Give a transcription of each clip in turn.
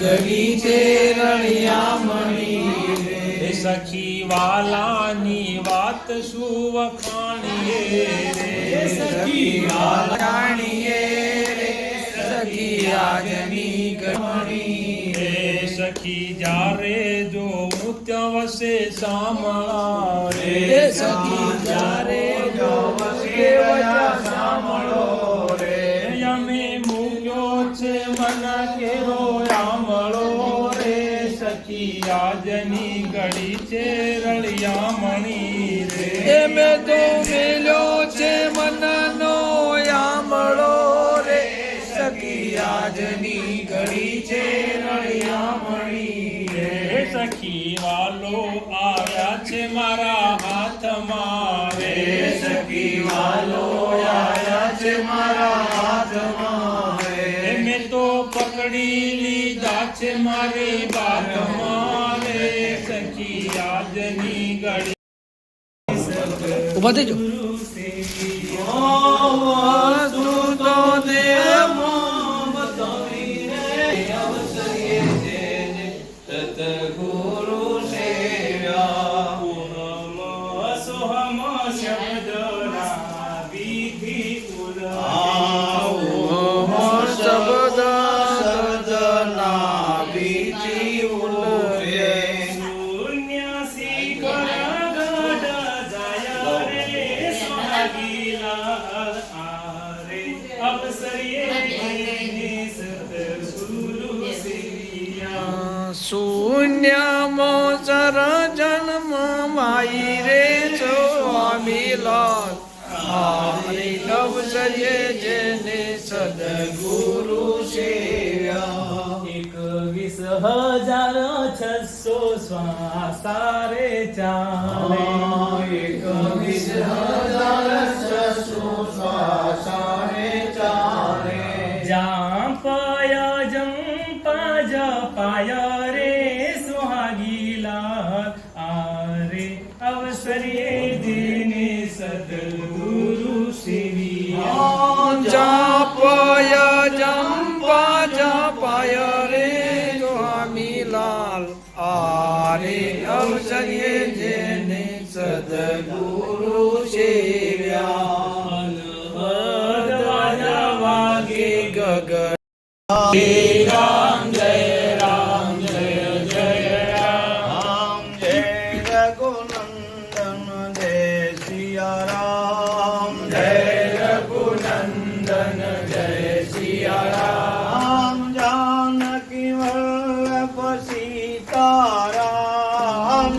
ગગી છે રણિયામણી સખી વાલાની વાત શું વખાણીએ રે. સખી વાલાણીએ રે. સખી આજની ગણી રે. સખી જ્યારે જો વસે સામળા રે. સખી જ્યારે જો વસે વચા સખી આજની ઘડી છે રળિયામણી રે. એ મેં તો મેલ્યો છે મનનો યામળો રે. સખી આજની ઘડી છે રળિયા મણી રે. સખી વાલો આવ્યા છે મારા હાથમાં રે સખી વાલો આવ્યા છે મારા હાથમાં રે મેં તો પકડી લીધા છે મારી બાતમાં રે સખી આજની ઘડી. ઊભા છે જે સતગુરુ સોહમ શબ્દના સ્વાગીલા આરે અવસરીએ સતગુરુ સેવિયા શૂન્ય મોચર જન્મ માઈ રે સ્વામી લાલ હારી અવસરે જેને સદગુરુ હજાર છસો શ્વાસારે ચાલે. એકવીસ હજાર છસો શ્વાસાને ચાલે જાપાય જંપા પાયા રે સુહાગીલા આરે અવસરે જેને સદગુરુ સેવિયા. જાપય જંપા જાપાય આરે અવસરે જેને સદગુરુ સેવ્યા વાગે ગગન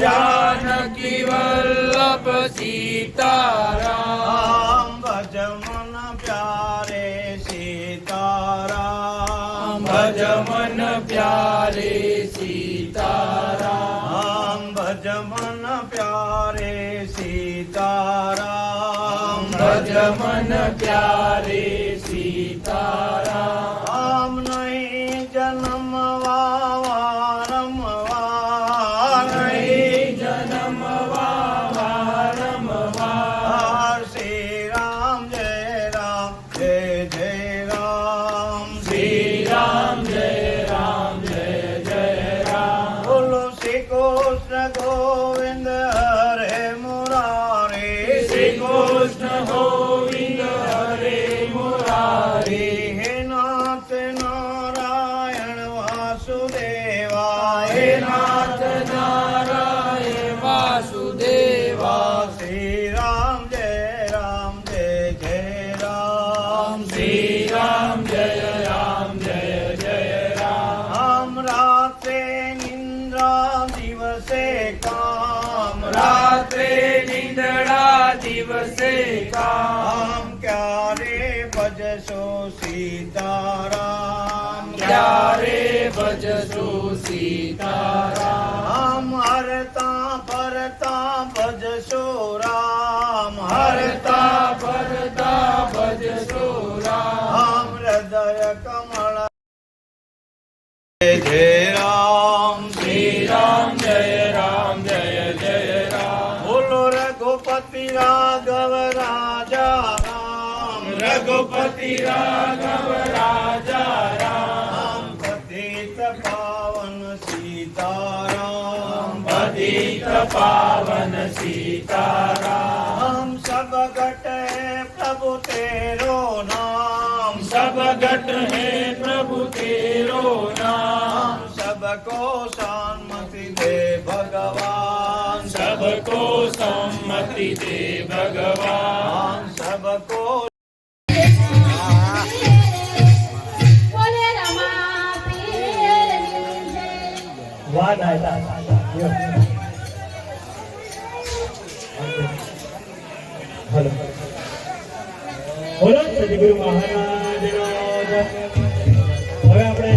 જાનકી વલ્લભ સીતારામ ભજ મન પ્યારે સીતારામ ભજ મન પ્યારે સીતારામ ભજ મન પ્યારે સીતારામ ભજ મન પ્યારે સીતારામ શ્રી રામ જય રામ જય જય રામ રાત્રે નિંદ્રા દિવસે કામ રાત્રે નિંદડા દિવસે કામ ક્યારે ભજશો સીતારામ ક્યારે ભજશો સીતારામ હરતા ભરતા ભજશો રામ હરતા ફરતા रघुपति राघव राजा राम पतित पावन सीता राम पतित पावन सीता राम सब घट है प्रभु तेरो नाम सब घट है प्रभु तेरो नाम सबको शांति दे भगवान सबको सम्मति दे भगवान બોલો સદગુરુ મહારાજનો જય. હવે આપણે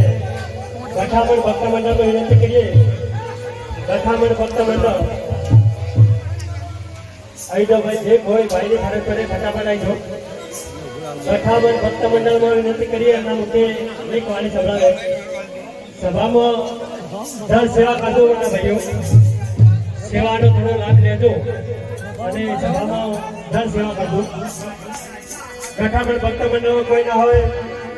કથામણ ભક્ત મંડળમાં વિનંતી કરીએ કથામણ ભક્ત મંડળ આવી જાઓ ભાઈ જે કોઈ ભાઈની ફરજ પડે ફટાફટ આવી જાઓ કથામણ ભક્ત મંડળમાં વિનંતી કરીએ એમના મુખે એક વાણી સંભળાવે સભામાં દર સેવા કરજો બધા ભાઈઓ સેવાનો થોડો લાભ લેજો અને સભામાં દર સેવા કરજો કથામણ ભક્ત મંડળમાં કોઈ ના હોય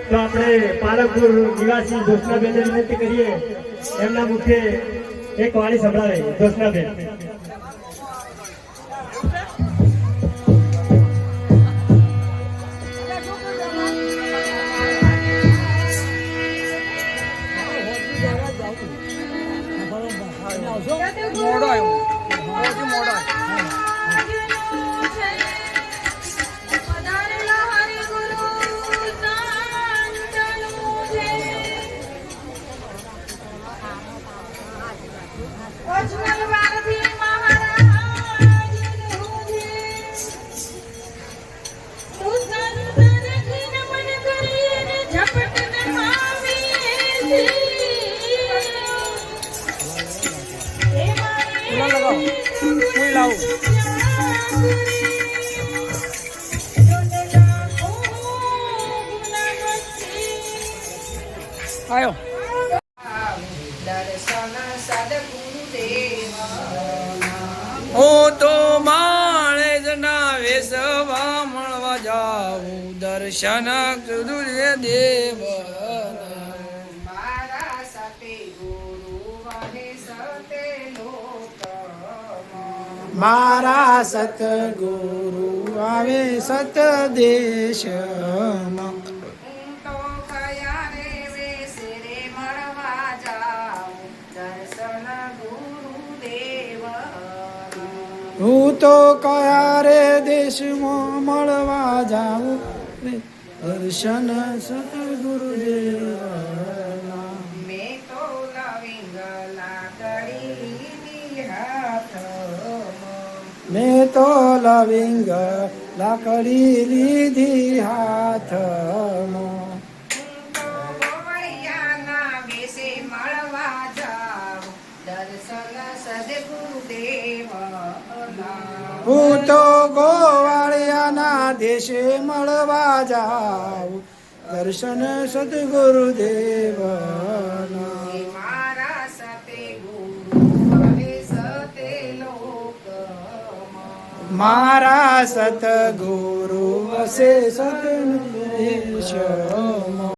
તો આપણે પાલકપુર નિવાસી જોશનાબેનને વિનંતી કરીએ. એમના મુખે એક વાણી સંભળાવે જોશનાબેન લગાવો. ફૂલ લાવો. આયો હું તો માણે જ ના વેસવા મળવા જાઉં દર્શન દેવ મારા સતગુરુ આવે સત દેશમાં હું તો કયા રે દેશમાં મળવા જાઉં? દર્શન સતગુરુદેવના મેં તો લવિંગ લાકડી લીધી હાથમાં. હું તો ગોવળિયાના દેશે મળવા જાઉં દર્શન સદગુરુદેવના. મારા સતગુરુ વસે સતન